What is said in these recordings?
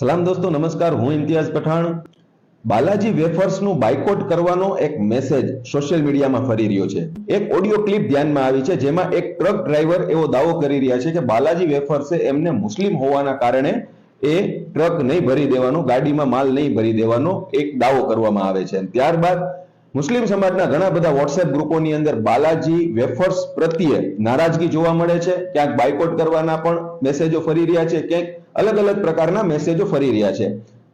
સલામ દોસ્તો, નમસ્કાર. હું ઇમ્તિયાઝ પઠાણ. બાલાજી વેફર્સનું બાયકોટ કરવાનો એક મેસેજ સોશિયલ મીડિયામાં ફરી રહ્યો છે. એક ઓડિયો ક્લિપ ધ્યાનમાં આવી છે, જેમાં એક ટ્રક ડ્રાઈવર એવો દાવો કરી રહ્યા છે કે બાલાજી વેફર્સે એમને મુસ્લિમ હોવાના કારણે એ ટ્રક નહીં ભરી દેવાનો, ગાડીમાં માલ નહીં ભરી દેવાનો એક દાવો કરવામાં આવે છે. ત્યારબાદ મુસ્લિમ સમાજના ઘણા બધા વોટ્સએપ ગ્રુપોની અંદર બાલાજી વેફર્સ પ્રત્યે નારાજગી જોવા મળે છે. ક્યાંક બાયકોટ કરવાના પણ મેસેજો ફરી રહ્યા છે. ક્યાંક અલગ અલગ પ્રકારના મેસેજો ફરી રહ્યા છે.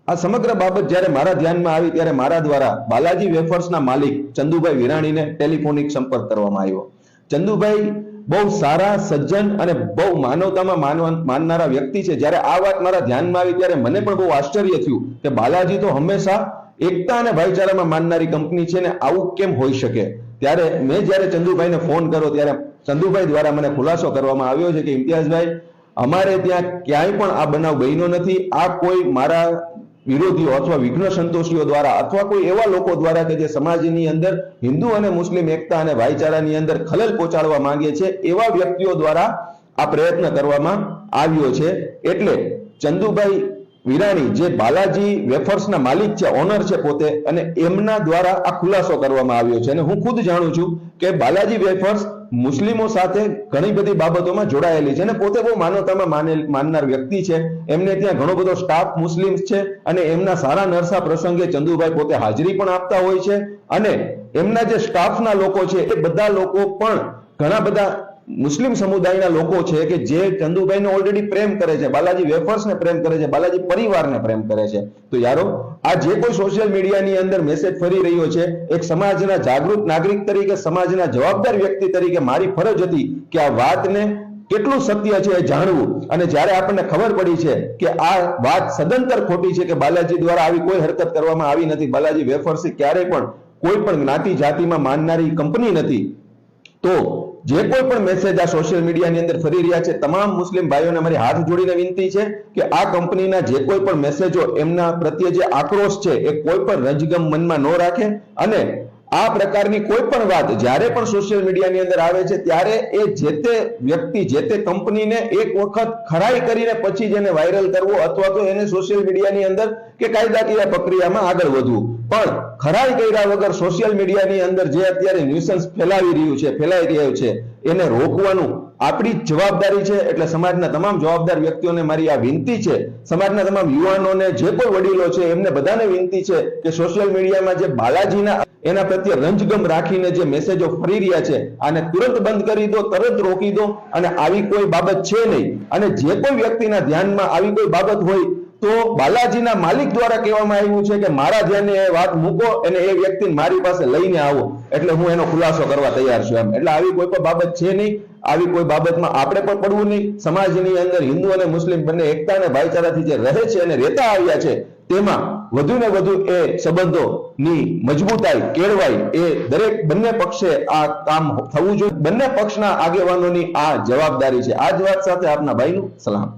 આ સમગ્ર બાબત જ્યારે મારા ધ્યાનમાં આવી ત્યારે મારા દ્વારા બાલાજી વેફર્સના માલિક ચંદુભાઈ વિરાણીને ટેલિફોનિક સંપર્ક કરવામાં આવ્યો. ચંદુભાઈ બહુ સારા, સજ્જન અને બહુ માનવતામાં માનવા માનનારા વ્યક્તિ છે. જ્યારે આ વાત મારા ધ્યાનમાં આવી ત્યારે મને પણ બહુ આશ્ચર્ય થયું કે બાલાજી તો હંમેશા એકતા અને ભાઈચારામાં માનનારી કંપની છે ને આવું કેમ હોઈ શકે? ત્યારે મેં જ્યારે ચંદુભાઈને ફોન કર્યો, ત્યારે ચંદુભાઈ દ્વારા મને ખુલાસો કરવામાં આવ્યો છે કે ઇમ્તિયાઝભાઈ, અમારે ત્યાં ક્યાંય પણ આ બનાવ બન્યો નથી. આ કોઈ મારા વિરોધીઓ અથવા વિઘ્ન સંતોષીઓ દ્વારા અથવા કોઈ એવા લોકો દ્વારા કે જે સમાજની અંદર હિન્દુ અને મુસ્લિમ એકતા અને ભાઈચારાની અંદર ખલેલ પહોંચાડવા માંગે છે, એવા વ્યક્તિઓ દ્વારા આ પ્રયત્ન કરવામાં આવ્યો છે. એટલે ચંદુભાઈ વિરાણી જે બાલાજી વેફર્સના માલિક છે ઓનર છે પોતે, અને એમના દ્વારા આ ખુલાસો કરવામાં આવ્યો છે. અને હું ખુદ જાણું છું કે બાલાજી વેફર્સ મુસ્લિમો સાથે ઘણી બધી બાબતોમાં જોડાયેલી છે. અને પોતે બહુ માનવતામાં માનનાર વ્યક્તિ છે. એમને ત્યાં ઘણો બધો સ્ટાફ મુસ્લિમ છે અને એમના સારા નરસા પ્રસંગે ચંદુભાઈ પોતે હાજરી પણ આપતા હોય છે. અને એમના જે સ્ટાફના લોકો છે, એ બધા લોકો પણ ઘણા બધા મુસ્લિમ સમુદાયના લોકો છે કે જે ચંદુભાઈને ઓલરેડી પ્રેમ કરે છે, બાલાજી વેફર્સને પ્રેમ કરે છે, બાલાજી પરિવારને પ્રેમ કરે છે. તો યારો, આ જે કોઈ સોશિયલ મીડિયાની અંદર મેસેજ ફરી રહ્યો છે, એક સમાજના જાગૃત નાગરિક તરીકે, સમાજના જવાબદાર વ્યક્તિ તરીકે મારી ફરજ હતી કે આ વાતને કેટલું સત્ય છે એ જાણવું. અને જ્યારે આપણને ખબર પડી છે કે આ વાત સદંતર ખોટી છે કે બાલાજી દ્વારા આવી કોઈ હરકત કરવામાં આવી નથી, બાલાજી વેફર્સ ક્યારેય પણ કોઈ પણ જ્ઞાતિ જાતિમાં માનનારી કંપની નથી, તો જે કોઈ પણ મેસેજ આ સોશિયલ મીડિયાની અંદર ફરી રહ્યા છે, તમામ મુસ્લિમ ભાઈઓને મારી હાથ જોડીને વિનંતી છે કે આ કંપનીના જે કોઈ પણ મેસેજો એમના પ્રત્યે જે આક્રોશ છે, એ કોઈ પણ રંજગમ મનમાં ન રાખે અને આ પ્રકારની કોઈ પણ વાત જ્યારે પણ સોશિયલ મીડિયાની અંદર આવે છે, ત્યારે એ જે તે વ્યક્તિ, જે તે કંપનીને એક વખત ખરાઈ કરીને પછી જ એને વાયરલ કરવો અથવા તો એને સોશિયલ મીડિયાની અંદર કે કાયદાકીય પ્રક્રિયામાં આગળ વધવું. પણ ખરાઈ કર્યા વગર સોશિયલ મીડિયાની અંદર જે અત્યારે ન્યુસન્સ ફેલાવી રહ્યું છે, ફેલાઈ રહ્યું છે એને રોકવાનું આપણી જવાબદારી છે. એટલે સમાજના તમામ જવાબદાર વ્યક્તિઓને મારી આ વિનંતી છે. સમાજના તમામ યુવાનોને જે કોઈ વડીલો છે, એમને બધાને વિનંતી છે કે સોશિયલ મીડિયામાં જે બાલાજીના એના પ્રત્યે રંજગમ રાખીને જે મેસેજો ફરી રહ્યા છે, આને તુરંત બંધ કરી દો, તરત રોકી દો અને આવી કોઈ બાબત છે નહીં. અને જે કોઈ વ્યક્તિના ધ્યાનમાં આવી કોઈ બાબત હોય તો બાલાજીના માલિક દ્વારા કહેવામાં આવ્યું છે કે મારા ધ્યાને એ વાત મૂકો અને એ વ્યક્તિને મારી પાસે લઈને આવો. એટલે હું એનો ખુલાસો કરવા તૈયાર છું એમ. એટલે આવી કોઈ પણ બાબત છે નહીં. આવી કોઈ બાબતમાં આપણે પણ પડવું નહીં. સમાજની અંદર હિન્દુ અને મુસ્લિમ બંને એકતા અને ભાઈચારાથી જે રહે છે અને રહેતા આવ્યા છે, તેમાં વધુ ને વધુ એ સંબંધોની મજબૂતાઈ કેળવાય એ દરેક બંને પક્ષે આ કામ થવું જોઈએ. બંને પક્ષના આગેવાનોની આ જવાબદારી છે. આ જ વાત સાથે આપના ભાઈનું સલામ.